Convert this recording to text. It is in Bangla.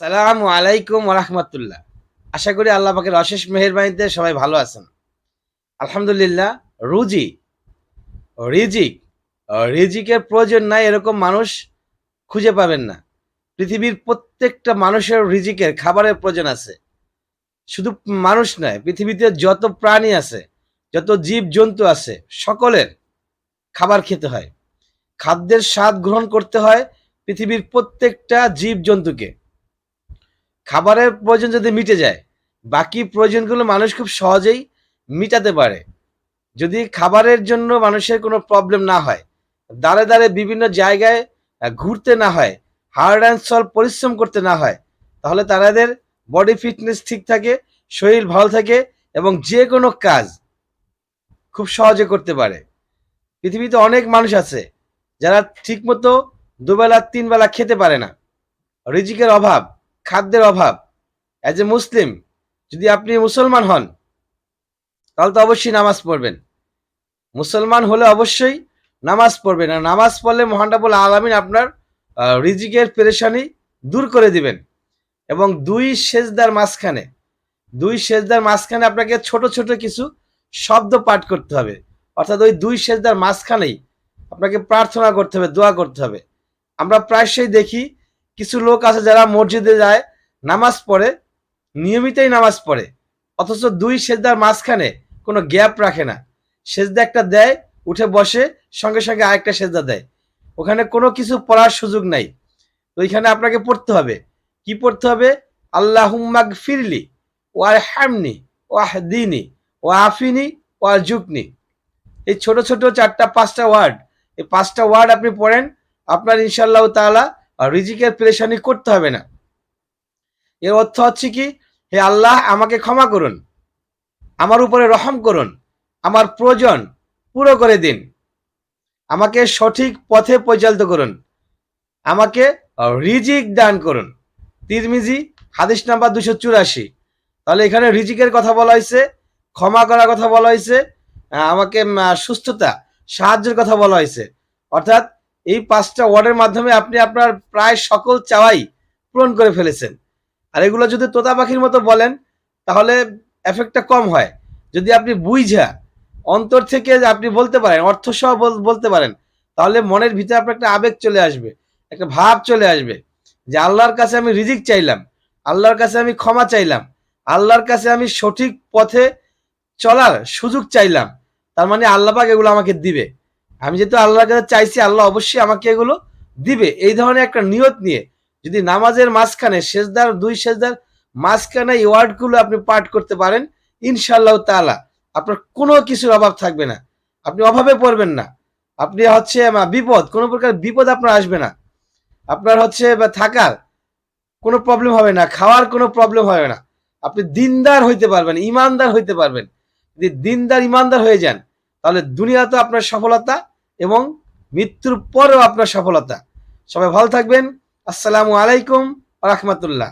সালামু আলাইকুম রহমতুল্লাহ। আশা করি আল্লাহ পাকের অশেষ মেহরবানিতে সবাই ভালো আছেন। আলহামদুলিল্লাহ, রুজি, রিজিক, রিজিকের প্রয়োজন নাই এরকম মানুষ খুঁজে পাবেন না। পৃথিবীর প্রত্যেকটা মানুষের রিজিকের, খাবারের প্রয়োজন আছে। শুধু মানুষ নয়, পৃথিবীতে যত প্রাণী আছে, যত জীব জন্তু আছে, সকলের খাবার খেতে হয়। খাদ্যের স্বাদ গ্রহণ করতে হয় পৃথিবীর প্রত্যেকটা জীব জন্তুকে খাবারের প্রয়োজন যদি মিটে যায়, বাকি প্রয়োজনগুলো মানুষ খুব সহজেই মিটাতে পারে। যদি খাবারের জন্য মানুষের কোনো প্রবলেম না হয় দাঁড়ে দাঁড়ে বিভিন্ন জায়গায় ঘুরতে না হয় হার্ড অ্যান্ড সল পরিশ্রম করতে না হয়, তাহলে তাদের বডি ফিটনেস ঠিক থাকে, শরীর ভালো থাকে এবং যে কোনো কাজ খুব সহজে করতে পারে। পৃথিবীতে অনেক মানুষ আছে যারা ঠিকমতো দুবেলা তিন বেলা খেতে পারে না। রিজিকের অভাব খাদ্যের অভাব। অ্যাজ এ মুসলিম যদি আপনি মুসলমান হন, তাহলে তো অবশ্যই নামাজ পড়বেন। মুসলমান হলে অবশ্যই নামাজ পড়বেন আর নামাজ পড়লে মহানরাবুল আলমিন আপনার রিজিকের পেরেশানি দূর করে দিবেন। এবং দুই সেজদার মাঝখানে, দুই সেজদার মাঝখানে আপনাকে ছোট ছোট কিছু শব্দ পাঠ করতে হবে। অর্থাৎ ওই দুই সেজদার মাঝখানেই আপনাকে প্রার্থনা করতে হবে, দোয়া করতে হবে। আমরা প্রায়শই দেখি কিছু লোক আছে যারা মসজিদে যায়, নামাজ পড়ে, নিয়মিতই নামাজ পড়ে। অথচ দুই সেজদার মাঝখানে কোনো গ্যাপ রাখে না। সেজদা একটা দেয়, উঠে বসে, সঙ্গে সঙ্গে আরেকটা সেজদা দেয়। ওখানে কোনো কিছু পড়ার সুযোগ নাই। তো ওইখানে আপনাকে পড়তে হবে। কি পড়তে হবে? আল্লাহ ফিরলি ও আর হ্যামনি ও দিনি ও আফিনি ও আর জুকনি এই ছোট ছোট চারটা, পাঁচটা ওয়ার্ড। এই পাঁচটা ওয়ার্ড আপনি পড়েন, আপনার ইনশাল্লাহ তাআলা রিজিকের পেরেশানি করতে হবে না। এর অর্থ হচ্ছে কি? হে আল্লাহ, আমাকে ক্ষমা করুন। আমার উপরে রহম করুন। আমার প্রয়োজন পুরো করে দিন। আমাকে সঠিক পথে পরিচালিত করুন। আমাকে রিজিক দান করুন। তিরমিজি, হাদিস নাম্বার দুশো চুরাশি। তাহলে এখানে রিজিকের কথা বলা হয়েছে, ক্ষমা করার কথা বলা হয়েছে আমাকে সুস্থতা, সাহায্যের কথা বলা হয়েছে। অর্থাৎ এই পাঁচটা ওয়ার্ডের মাধ্যমে আপনি আপনার প্রায় সকল চাওয়াই পূরণ করে ফেলেছেন। আর এগুলো যদি তোতা পাখির মতো বলেন, তাহলে এফেক্টটা কম হয়। যদি আপনি বুঝা অন্তর থেকে আপনি বলতে পারেন অর্থ সহ বল- বলতে পারেন, তাহলে মনের ভিতরে আপনার একটা আবেগ চলে আসবে, একটা ভাব চলে আসবে যে আল্লাহর কাছে আমি রিজিক চাইলাম, আল্লাহর কাছে আমি ক্ষমা চাইলাম, আল্লাহর কাছে আমি সঠিক পথে চলার সুযোগ চাইলাম, তার মানে আল্লাহ পাক এগুলো আমাকে দিবে। আমি যেহেতু আল্লাহর কাছে চাইছি, আল্লাহ অবশ্যই আমাকে এগুলো দিবে। এই ধরনের একটা নিয়ত নিয়ে যদি নামাজের মাঝখানে শেষদার দুই শেষদার মাঝখানে এই ওয়ার্ডগুলো আপনি পাঠ করতে পারেন ইনশাল্লাহ তাআলা আপনার কোনো কিছুর অভাব থাকবে না। আপনি অভাবে পড়বেন না। আপনি হচ্ছে বিপদ, কোনো প্রকার বিপদ আপনার আসবে না। আপনার হচ্ছে থাকার কোনো প্রবলেম হবে না, খাওয়ার কোনো প্রবলেম হবে না। আপনি দিনদার হইতে পারবেন, ইমানদার হইতে পারবেন। যদি দিনদার, ইমানদার হয়ে যান, তাহলে দুনিয়া তো আপনার সফলতা এবং মৃত্যুর পরেও আপনার সফলতা। সবাই ভালো থাকবেন। আসসালামু আলাইকুম রহমতুল্লাহ।